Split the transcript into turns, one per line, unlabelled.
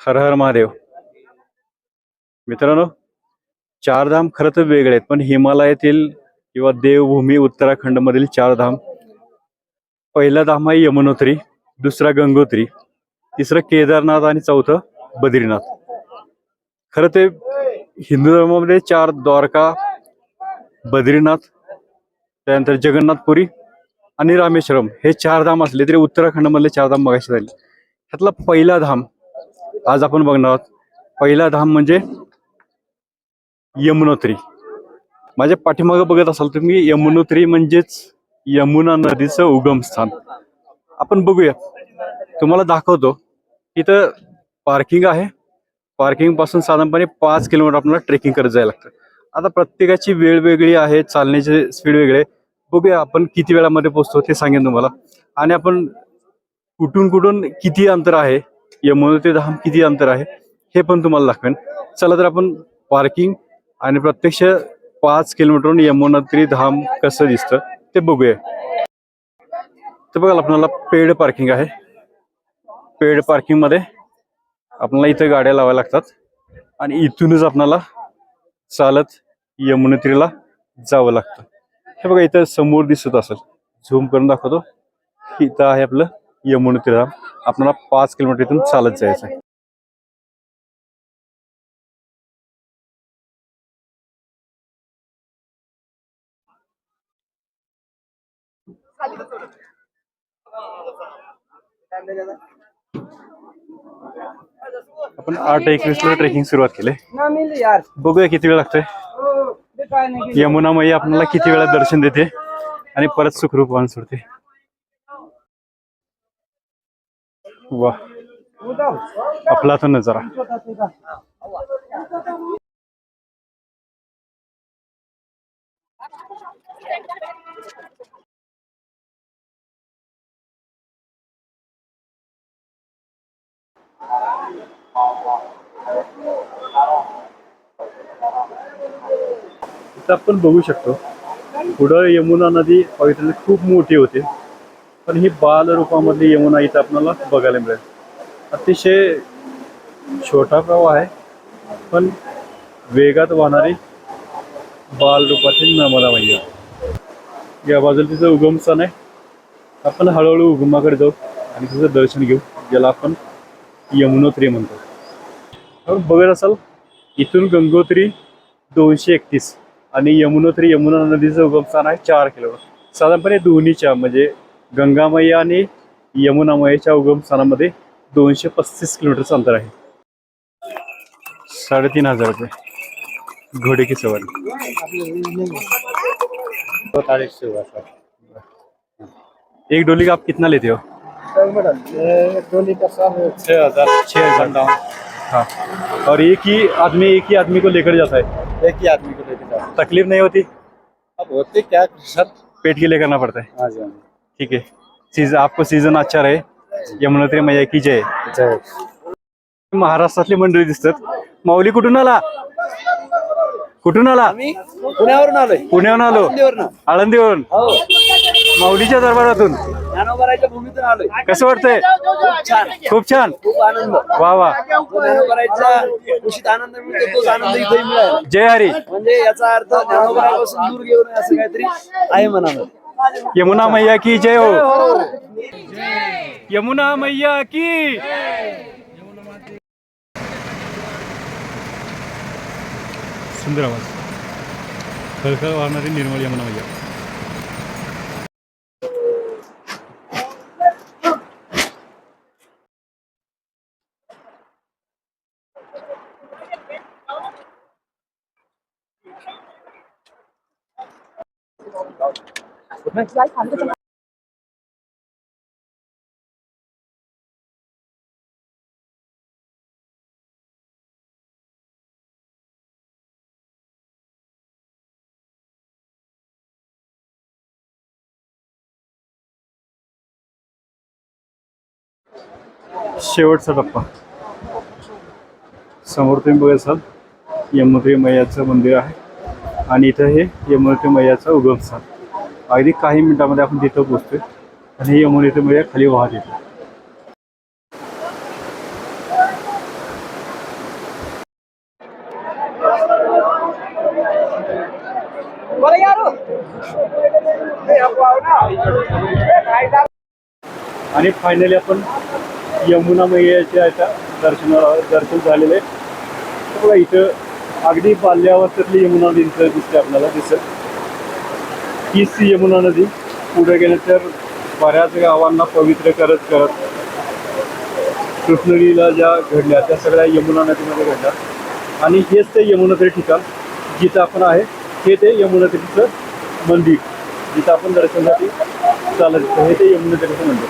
हर हर महादेव. मित्रांनो चारधाम खरं तर वेगळे आहेत पण हिमालयातील किंवा देवभूमी उत्तराखंड मधील चारधाम पहिला धाम आहे यमुनोत्री दुसरा गंगोत्री तिसरं केदारनाथ आणि चौथं बद्रीनाथ. खरं ते हिंदू धर्मामध्ये चार द्वारका बद्रीनाथ त्यानंतर जगन्नाथपुरी आणि रामेश्वरम हे चार धाम असले तरी उत्तराखंडमधले चार धाम बघायचे झाले. ह्यातला पहिला धाम आज आपण बघणार आहोत पहिला धाम म्हणजे यमुनोत्री. माझ्या पाठीमागं बघत असाल तुम्ही यमुनोत्री म्हणजेच यमुना नदीचं उगमस्थान आपण बघूया. तुम्हाला दाखवतो इथं पार्किंग आहे. पार्किंगपासून साधारणपणे पाच किलोमीटर आपल्याला ट्रेकिंग करत जायला लागतं. आता प्रत्येकाची वेळ वेगळी आहे चालण्याची स्पीड वेगळे बघूया आपण किती वेळामध्ये पोहोचतो ते सांगेन तुम्हाला. आणि आपण कुठून कुठून किती अंतर आहे यमुनोत्री धाम किती अंतर आहे हे पण तुम्हाला दाखवेन. चला तर आपण पार्किंग आणि प्रत्यक्ष पाच किलोमीटरहून यमुनात्री धाम कसं दिसतं ते बघूया. तर बघाल आपल्याला पेड पार्किंग आहे. पेड पार्किंगमध्ये आपल्याला इथं गाड्या लावायला लागतात आणि इथूनच आपल्याला चालत यमुनोत्रीला जावं लागतं. हे बघा इथं समोर दिसत असेल. झूम करून दाखवतो. इथं आहे आपलं यमुनोत्री धाम आपल्याला पाच किलोमीटर इथून चालत जायचं आहे आपण आठ एकवीस ला ट्रेकिंग सुरुवात केली. बघूया किती वेळ लागतोय.
हो, ते काय नाही.
यमुना मैया आपल्याला किती वेळा दर्शन देते आणि परत सुखरूप वाहन सोडते. वा
उठाव.
नजारा आपण बघू शकतो पुढं यमुना नदी पवित्र खूप मोठी होते पण ही बालरूपामध्ये यमुना इथं आपल्याला बघायला मिळेल. अतिशय छोटा प्रवाह आहे पण वेगात वाहणारी बाल रूपातील नर्मदा मैया. या बाजूला तिचं उगमस्थान आहे. आपण हळूहळू उगमाकडे जाऊ आणि तिचं दर्शन घेऊ ज्याला आपण यमुनोत्री म्हणतो. आपण बघत असाल इथून गंगोत्री दोनशे एकतीस आणि यमुनोत्री यमुना नदीचं उगमस्थान आहे चार किलोमीटर. साधारणपणे दोन्हीच्या म्हणजे गंगामय्या आणि यमुनामय्याच्या उगमस्थानामध्ये दोनशे पस्तीस किलोमीटरचं अंतर आहे. साडेतीन हजार रुपये. घोडे की सवारी. एक डोली का आप कितना लेते हो? छः हजार. छः हजार हाँ. और एक ही आदमी एक ही आदमी को लेकर जाता है?
एक ही आदमी को लेके जाओ
तकलीफ नहीं होती?
अब होते क्या सर
पेट के लिए करना पड़ता है।
हाँ जी हाँ
ठीक है सीजन आपको सीझन अच्छा रहे. यमुनोत्री मैया की जय. महाराष्ट्रातली मंडळी दिसतात. माऊली कुठून आला? कुठून आला?
पुण्यावरून आलोय.
पुण्याहून आलो.
आळंदीवरनं. हो.
माऊलीच्या दरबारातून.
ज्ञानोबाराच्या भूमीतून आलोय.
कसं वाटतंय?
खूप छान.
खूप
आनंद.
वा वा.
जो ज्ञानोबाराच्या कुशीत आनंद मिळतो तोच आनंद इथे मिळाला.
जय हरी.
म्हणजे याचा अर्थ ज्ञानोबारापासून दूर घेऊ नये असं काहीतरी आहे मनामध्ये.
यमुना मैया की जय हो। यमुना मैया की सुंदर आवाज. खळखळ वाहणारी निर्मळ यमुना मैया. शेवटचा टप्पा. समोर तुम्ही बघत असाल मैयाचं मंदिर आहे. आणि इथं हे यमुनोत्री मैयाचं उगमस्थान. अगदी काही मिनिटामध्ये आपण तिथं पोचतोय आणि ही यमुनेतेमध्ये म्हणजे खाली वाहत येतो. आणि फायनली आपण यमुना मैयाच्या याच्या दर्शन दर्शन झालेलं. आहे बघा इथं अगदी बाल्यावस्थेतली यमुना दिसते आपल्याला दिसत हीच यमुना नदी पुढे गेल्यानंतर बऱ्याच गावांना पवित्र करत करत कृष्णगिरीला ज्या घडल्या त्या सगळ्या यमुना नदीमध्ये घडल्या. आणि हेच ते यमुनात्री ठिकाण जिथं आपण आहे हे ते यमुना मंदिर जिथं आपण दर्शनासाठी चालत हे ते यमुना मंदिर.